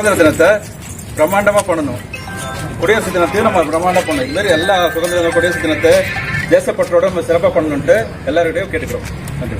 சுதந்திர தினத்தை பிரம்மாண்டமா பண்ணணும். குடியரசு தினத்தையும் நம்ம பிரம்மாண்டம் பண்ணணும். இது மாதிரி எல்லா சுதந்திர தின குடியரசு தினத்தை தேசப்பற்றோட நம்ம சிறப்பாக பண்ணணும்ட்டு எல்லாருக்கிட்டையும் கேட்டுக்கிறோம். நன்றி.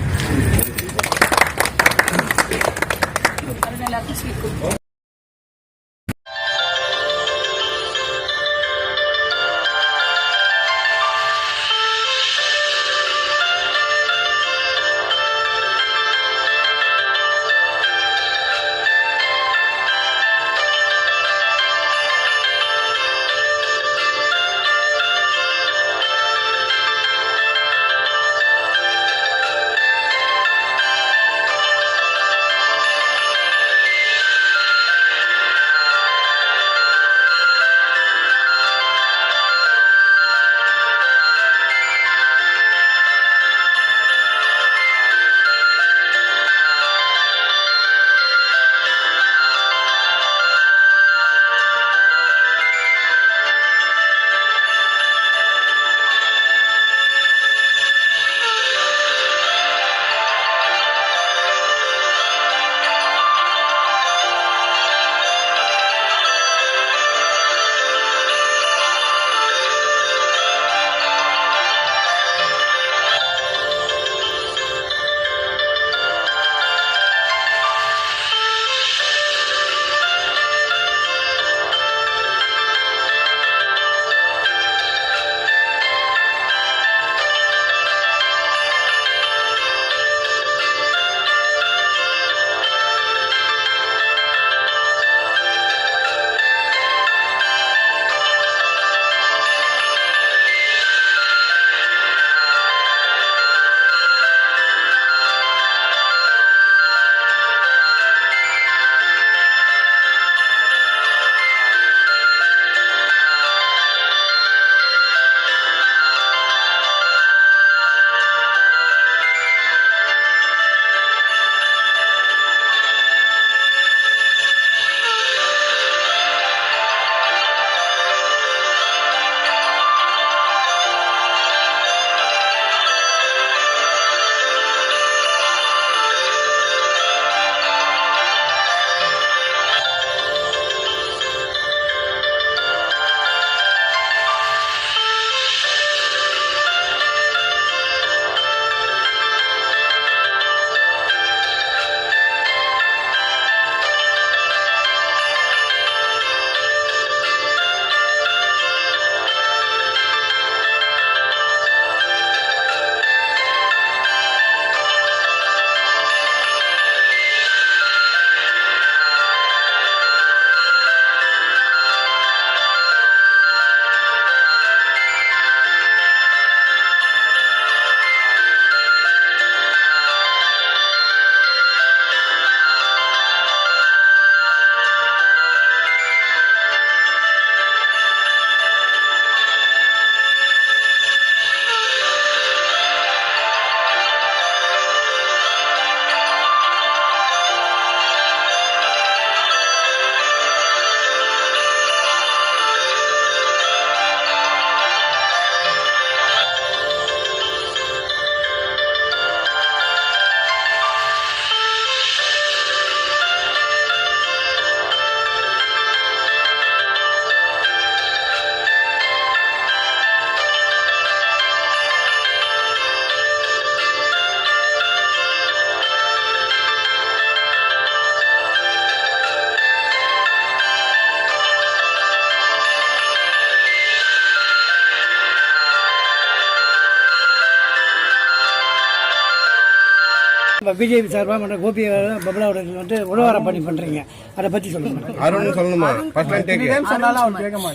பிஜேபி சார்பாக மற்ற கோபி பபுளாவோட வந்து உழவாரம் பணி பண்றீங்க. அதை பத்தி சொல்லுங்க மேடம் அருண் சொல்லணுமா? ஃபர்ஸ்ட் லைன் டேக்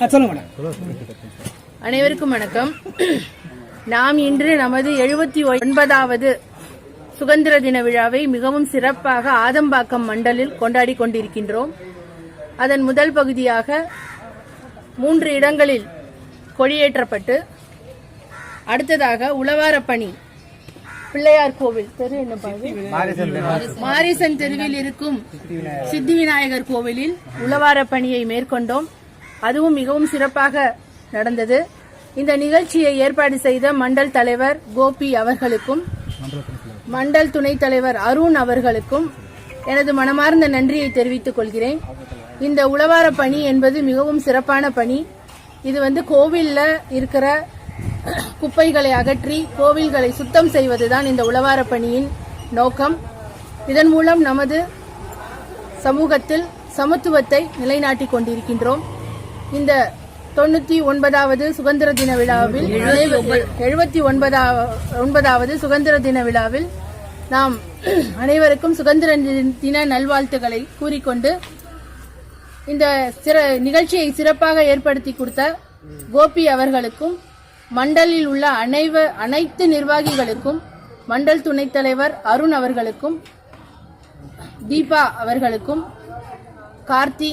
ஆ, சொல்லுங்க மேடம் அனைவருக்கும் வணக்கம். நாம் இன்று நமது எழுபத்தி ஒன்பதாவது சுதந்திர தின விழாவை மிகவும் சிறப்பாக ஆதம்பாக்கம் மண்டலில் கொண்டாடி கொண்டிருக்கின்றோம். அதன் முதல் பகுதியாக மூன்று இடங்களில் கொடியேற்றப்பட்டு அடுத்ததாக உழவாரப் பணி பிள்ளையார் கோவில். தெரு என்ன? மாரிசன் தெருவில் இருக்கும் சித்தி விநாயகர் கோவிலில் உழவாரப் பணியை மேற்கொண்டோம். அதுவும் மிகவும் சிறப்பாக நடந்தது. இந்த நிகழ்ச்சியை ஏற்பாடு செய்த மண்டல் தலைவர் கோபி அவர்களுக்கும் மண்டல் துணைத் தலைவர் அருண் அவர்களுக்கும் எனது மனமார்ந்த நன்றியை தெரிவித்துக் கொள்கிறேன். இந்த உழவார பணி என்பது மிகவும் சிறப்பான பணி. இது வந்து கோவில்ல இருக்கிற குப்பைகளை அகற்றி கோவில்களை சுத்தம் செய்வதுதான் இந்த உளவார பணியின் நோக்கம். இதன் மூலம் நமது சமூகத்தில் சமத்துவத்தை நிலைநாட்டிக் கொண்டிருக்கின்றோம். இந்த தொண்ணூத்தி ஒன்பதாவது சுதந்திர தின விழாவில் எழுபத்தி ஒன்பதாவது சுதந்திர தின விழாவில் நாம் அனைவருக்கும் சுதந்திர தின நல்வாழ்த்துக்களை கூறிக்கொண்டு இந்த சிற நிகழ்ச்சியை சிறப்பாக ஏற்படுத்தி கொடுத்த கோபி அவர்களுக்கும் மண்டலில் உள்ள அனைவ அனைத்து நிர்வாகிகளுக்கும் மண்டல் துணைத் தலைவர் அருண் அவர்களுக்கும் தீபா அவர்களுக்கும் கார்த்தி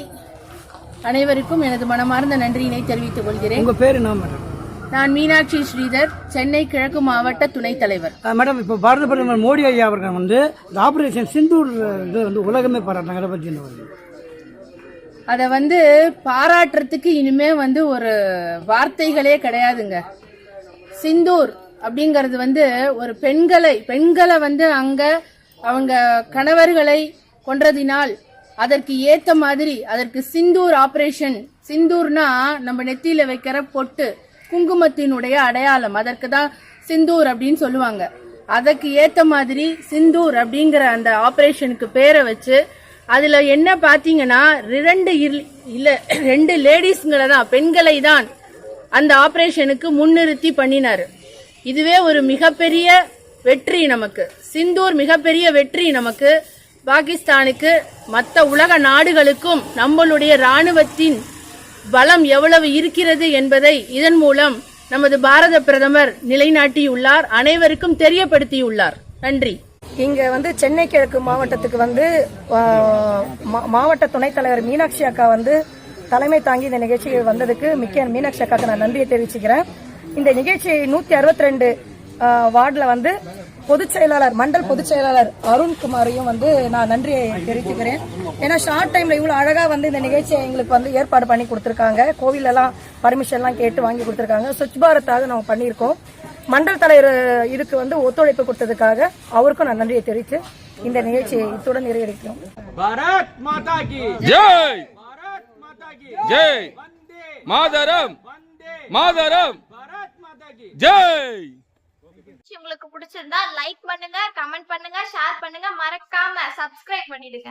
அனைவருக்கும் எனது மனமார்ந்த நன்றியினை தெரிவித்துக் கொள்கிறேன். உங்க பேரு என்ன மேடம் நான் மீனாட்சி ஸ்ரீதர் சென்னை கிழக்கு மாவட்ட துணைத் தலைவர். மேடம் இப்போ பாரத பிரதமர் மோடி ஐயா அவர்கள் வந்து இந்த ஆபரேஷன் சிந்தூர் இது வந்து உலகமே பாராட்டினாங்க அதை பற்றி என்ன அதை வந்து பாராட்டுறதுக்கு இனிமே வந்து ஒரு வார்த்தைகளே கிடையாதுங்க. சிந்தூர் அப்படிங்கிறது வந்து ஒரு பெண்களை பெண்களை வந்து அங்க அவங்க கணவர்களை கொன்றதினால் அதற்கு ஏத்த மாதிரி அதற்கு சிந்தூர் ஆபரேஷன் சிந்தூர்னா நம்ம நெத்தியில வைக்கிற பொட்டு குங்குமத்தினுடைய அடையாளம் அதற்கு தான் சிந்தூர் அப்படின்னு சொல்லுவாங்க. அதற்கு ஏத்த மாதிரி சிந்தூர் அப்படிங்கிற அந்த ஆபரேஷனுக்கு பேரை வச்சு அதுல என்ன பாத்தீங்கன்னா ரெண்டு இல்- இல்ல ரெண்டு லேடிஸ்ங்களை தான் பெண்களை தான் அந்த ஆபரேஷனுக்கு முன்னிறுத்தி பண்ணினாரு. இதுவே ஒரு மிகப்பெரிய வெற்றி நமக்கு. சிந்தூர் மிகப்பெரிய வெற்றி நமக்கு. பாகிஸ்தானுக்கு மற்ற உலக நாடுகளுக்கும் நம்மளுடைய ராணுவத்தின் பலம் எவ்வளவு இருக்கிறது என்பதை இதன் மூலம் நமது பாரத பிரதமர் நிலைநாட்டியுள்ளார் அனைவருக்கும் தெரியப்படுத்தியுள்ளார். நன்றி. இங்கே வந்து சென்னை கிழக்கு மாவட்டத்துக்கு வந்து மா- மாவட்ட துணைத் தலைவர் மீனாட்சி அக்கா வந்து தலைமை தாங்கி இந்த நிகழ்ச்சிக்கு வந்ததுக்கு மிக்க மீனாட்சி அக்காக்கு நான் நன்றியை தெரிவிச்சுக்கிறேன். இந்த நிகழ்ச்சி நூத்தி அறுபத்தி ரெண்டு வார்டில் வந்து பொதுச் செயலாளர் மண்டல் பொதுச் செயலாளர் அருண்குமாரையும் வந்து நான் நன்றியை தெரிவிச்சுக்கிறேன். ஏன்னா ஷார்ட் டைம்ல இவ்வளவு அழகா வந்து இந்த நிகழ்ச்சியை எங்களுக்கு வந்து ஏற்பாடு பண்ணி கொடுத்துருக்காங்க. கோவில் எல்லாம் பர்மிஷன் எல்லாம் கேட்டு வாங்கி கொடுத்துருக்காங்க. ஸ்வச் பாரத்தாக நம்ம பண்ணியிருக்கோம். மண்டல் தலைவர் இதுக்கு வந்து ஒத்துழைப்பு கொடுத்ததுக்காக அவருக்கும் நான் நன்றியை தெரிவித்து இந்த நிகழ்ச்சியை இத்துடன் நிறைவேறிக்கிறோம் பாரத் மாதா கி ஜெய்! பாரத் மாதா கி ஜெய்! மாதரம்! மாதரம்! பாரத் மாதா கி ஜெய்! உங்களுக்கு பிடிச்சிருந்தா லைக் பண்ணுங்க கமெண்ட் பண்ணுங்க ஷேர் பண்ணுங்க. மறக்காம சப்ஸ்கிரைப் பண்ணிடுங்க.